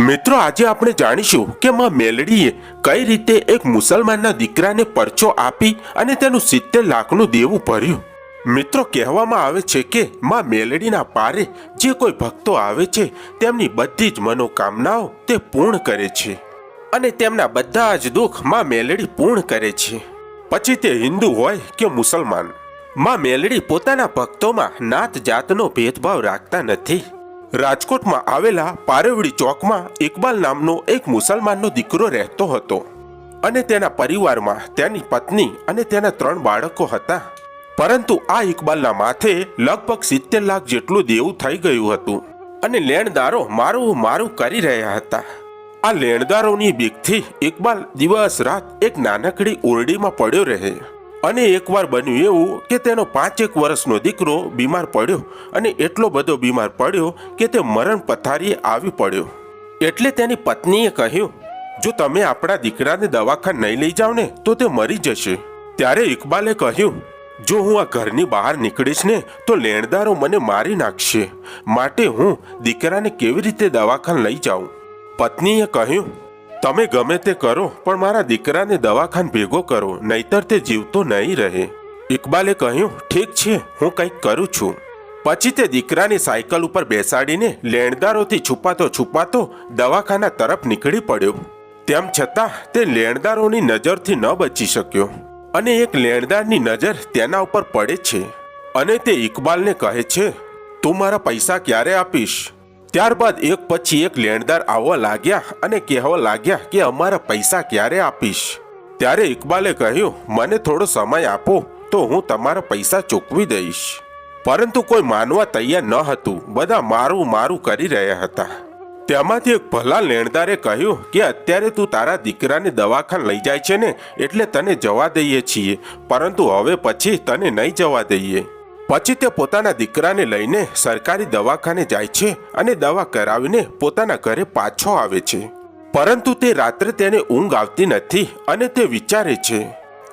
મિત્રો, આજે આપણે જાણીશું કે માં મેલડીએ કઈ રીતે એક મુસલમાનના દીકરાને પરચો આપી અને તેનું સિત્તેર લાખનું દેવું ભર્યું. મિત્રો, કહેવામાં આવે છે કે માં મેલડીના પારે જે કોઈ ભક્તો આવે છે, તેમની બધી જ મનોકામનાઓ તે પૂર્ણ કરે છે અને તેમના બધા જ દુઃખમાં મેલડી પૂર્ણ કરે છે. પછી તે હિન્દુ હોય કે મુસલમાન, માં મેલડી પોતાના ભક્તોમાં નાત જાતનો ભેદભાવ રાખતા નથી. રાજકોટમાં આવેલા પારેવડી ચોકમાં ઇકબાલ નામનો એક મુસલમાનનો દીકરો રહેતો હતો અને તેના પરિવારમાં તેની પત્ની અને તેના ત્રણ બાળકો હતા. પરંતુ આ ઇકબાલના માથે લગભગ સિત્તેર લાખ જેટલું દેવું થઈ ગયું હતું અને લેણદારો મારું મારું કરી રહ્યા હતા. આ લેણદારોની બીકથી ઇકબાલ દિવસ રાત એક નાનકડી ઓરડીમાં પડ્યો રહે. અને એકવાર બન્યું એવું કે તેનો પાંચેક વર્ષનો દીકરો બીમાર પડ્યો અને એટલો બધો બીમાર પડ્યો કે તે મરણ પથારીએ આવી પડ્યો. એટલે તેની પત્નીએ કહ્યું, જો તમે આપણા દીકરાને દવાખાન નહીં લઈ જાઓ ને, તો તે મરી જશે. ત્યારે ઇકબાલે કહ્યું, જો હું આ ઘરની બહાર નીકળીશ ને, તો લેણદારો મને મારી નાખશે. માટે હું દીકરાને કેવી રીતે દવાખાને લઈ જાઉં? પત્નીએ કહ્યું તમે ગમે તે કરો, પણ મારા દીકરાને દવાખાને ભેગો કરો, નહીતર તે જીવતો નહીં રહે. ઇકબાલે કહ્યું, ઠીક છે, હું કંઈક કરું છું. પછી તે દીકરાની સાયકલ ઉપર બેસાડીને લેણદારોથી છુપાતો છુપાતો દવાખાના તરફ નીકળી પડ્યો. તેમ છતાં તે લેણદારોની નજરથી ન બચી શક્યો. અને એક લેણદારની નજર તેના ઉપર પડે છે. અને તે ઇકબાલને કહે છે, તું મારા પૈસા ક્યારે આપીશ? ત્યારબાદ એક પછી એક લેણદાર આવવા લાગ્યા અને કહેવા લાગ્યા કે અમારા પૈસા ક્યારે આપીશ? ત્યારે ઇકબાલે કહ્યું, મને થોડો સમય આપો, તો હું તમારા પૈસા ચૂકવી દઈશ. પરંતુ કોઈ માનવા તૈયાર ન હતું. બધા મારું મારું કરી રહ્યા હતા. તેમાંથી એક ભલા લેણદારે કહ્યું કે, અત્યારે તું તારા દીકરાને દવાખાને લઈ જાય છે ને, એટલે તને જવા દઈએ છીએ. પરંતુ હવે પછી તને નહીં જવા દઈએ. પછી તે પોતાના દીકરાને લઈને સરકારી દવાખાને જાય છે અને દવા કરાવીને પોતાના ઘરે પાછો આવે છે. પરંતુ તે રાત્રે તેને ઊંઘ આવતી નથી અને તે વિચારે છે,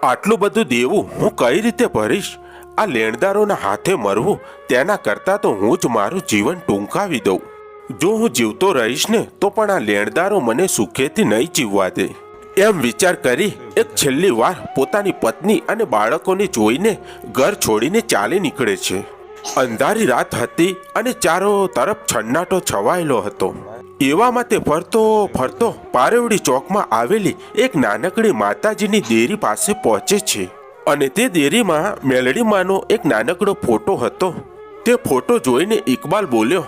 આટલું બધું દેવું હું કઈ રીતે ભરીશ? આ લેણદારોના હાથે મરવું, તેના કરતાં તો હું જ મારું જીવન ટૂંકાવી દઉં. જો હું જીવતો રહીશ ને, તો પણ આ લેણદારો મને સુખેથી નહીં જીવવા દે. એમ વિચાર કરી એક છેલ્લી વાર પોતાની પત્ની અને બાળકોને જોઈને ઘર છોડીને ચાલી નીકળે છે. અંધારી રાત હતી અને ચારો તરફ છન્નાટો છવાયેલો હતો. એવામાં તે ફરતો ફરતો પારેવડી ચોકમાં આવેલી એક નાનકડી માતાજીની દેરી પાસે પહોંચે છે અને તે દેરીમાં મેલડીમાંનો એક નાનકડો ફોટો હતો. તે ફોટો જોઈને ઇકબાલ બોલ્યો,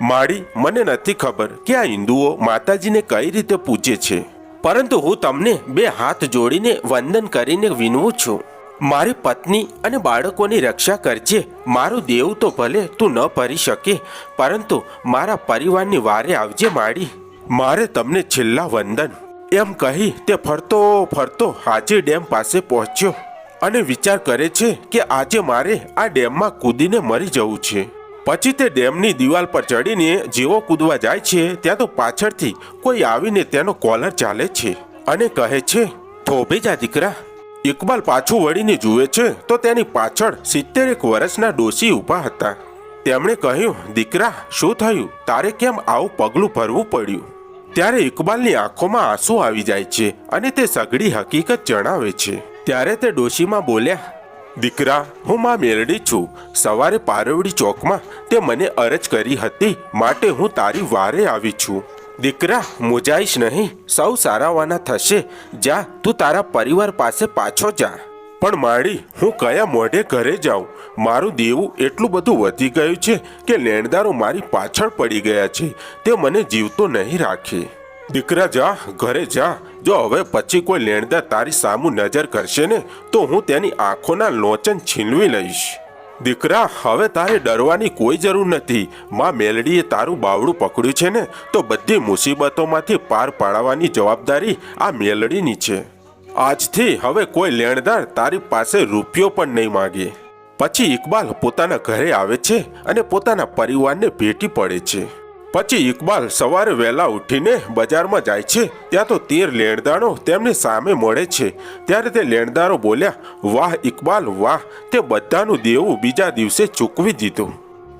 માડી, મને નથી ખબર કે આ હિન્દુઓ માતાજીને કઈ રીતે પૂજે છે. પરંતુ હું તમને બે હાથ જોડીને વંદન કરીને વિનવું છું. મારી પત્ની અને બાળકોની રક્ષા કરજે. મારું દેવું તો ભલે તું ન ભરી શકે, પરંતુ મારા પરિવારની વારે આવજે માડી. મારે તમને છેલ્લા વંદન. એમ કહી તે ફરતો ફરતો હાજી ડેમ પાસે પહોંચ્યો અને વિચાર કરે છે કે આજે મારે આ ડેમમાં કૂદીને મરી જવું છે. પછી તે ડેમની દિવાલ પર ચડીને જેવો કૂદવા જાય છે, ત્યાં તો પાછળથી કોઈ આવીને તેનો કોલર ચાલે છે અને કહે છે થોભે જા દીકરા. ઇકબાલ પાછું વળીને જુએ છે, તો તેની પાછળ સિત્તેરેક વર્ષના ડોશી ઊભા હતા. તેમણે કહ્યું, દીકરા, શું થયું? તારે કેમ આવું પગલું ભરવું પડ્યું? ત્યારે ઇકબાલની આંખોમાં આંસુ આવી જાય છે અને તે સઘળી હકીકત જણાવે છે. ત્યારે તે ડોશીમાં બોલ્યા દીકરા, હું માં મેરડી છું. સવારે પારવડી ચોકમાં તે મને અરજ કરી હતી, માટે હું તારી વારે આવી છું. દીકરા, મુજાઈશ નહીં. સૌ સારાવાના થશે. જા, તું તારા પરિવાર પાસે પાછો જા. પણ માળી હું કયા મોઢે ઘરે જાઉં? મારું દેવું એટલું બધું વધી ગયું છે કે લેણદારો મારી પાછળ પડી ગયા છે. તે મને જીવતો નહીં રાખે. દીકરા, જા, ઘરે જા. જો હવે પછી કોઈ લેણદાર તારી સામું નજર કરશે ને, તો હું તેની આંખોના લોચન છીનવી લઈશ. દીકરા, હવે તારે ડરવાની કોઈ જરૂર નથી. માં મેલડીએ તારું બાવડું પકડ્યું છે ને, તો બધી મુસીબતોમાંથી પાર પાડવાની જવાબદારી આ મેલડીની છે. આજથી હવે કોઈ લેણદાર તારી પાસે રૂપિયો પણ નહીં માગે. પછી ઇકબાલ પોતાના ઘરે આવે છે અને પોતાના પરિવારને ભેટી પડે છે. પછી ઇકબાલ સવારે વહેલા ઉઠીને બજારમાં જાય છે. ત્યાં તો તેર લેણદારો તેમની સામે મળે છે. ત્યારે તે લેણદારો બોલ્યા, વાહ ઇકબાલ, વાહ, તે બધાનું દેવું બીજા દિવસે ચૂકવી દીધું.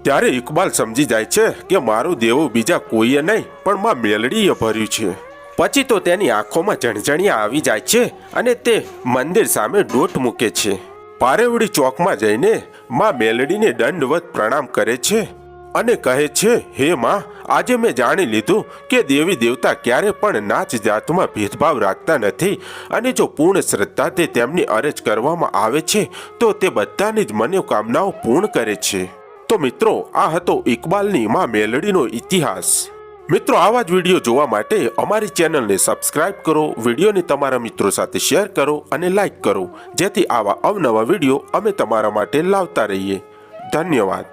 ત્યારે ઇકબાલ સમજી જાય છે કે મારું દેવું બીજા કોઈએ નહીં, પણ માં મેલડીએ ભર્યું છે. પછી તો તેની આંખોમાં જણજણિયા આવી જાય છે અને તે મંદિર સામે ડોટ મૂકે છે. પારેવડી ચોકમાં જઈને માં મેલડીને દંડવત પ્રણામ કરે છે. અને કહે છે, હે માં, આજે મેં જાણી લીધું કે દેવી દેવતા ક્યારે પણ નાચ જાતમાં ભેદભાવ રાખતા નથી અને જો પૂર્ણ શ્રદ્ધાથી તેમની અરજ કરવામાં આવે છે, તો તે બધાની જ મનોકામનાઓ પૂર્ણ કરે છે. તો મિત્રો, આ હતો ઇકબાલની માં મેલડીનો ઇતિહાસ. મિત્રો, આવા જ વીડિયો જોવા માટે અમારી ચેનલને સબસ્ક્રાઇબ કરો, વિડીયોને તમારા મિત્રો સાથે શેર કરો અને લાઇક કરો, જેથી આવા અવનવા વીડિયો અમે તમારા માટે લાવતા રહીએ. ધન્યવાદ.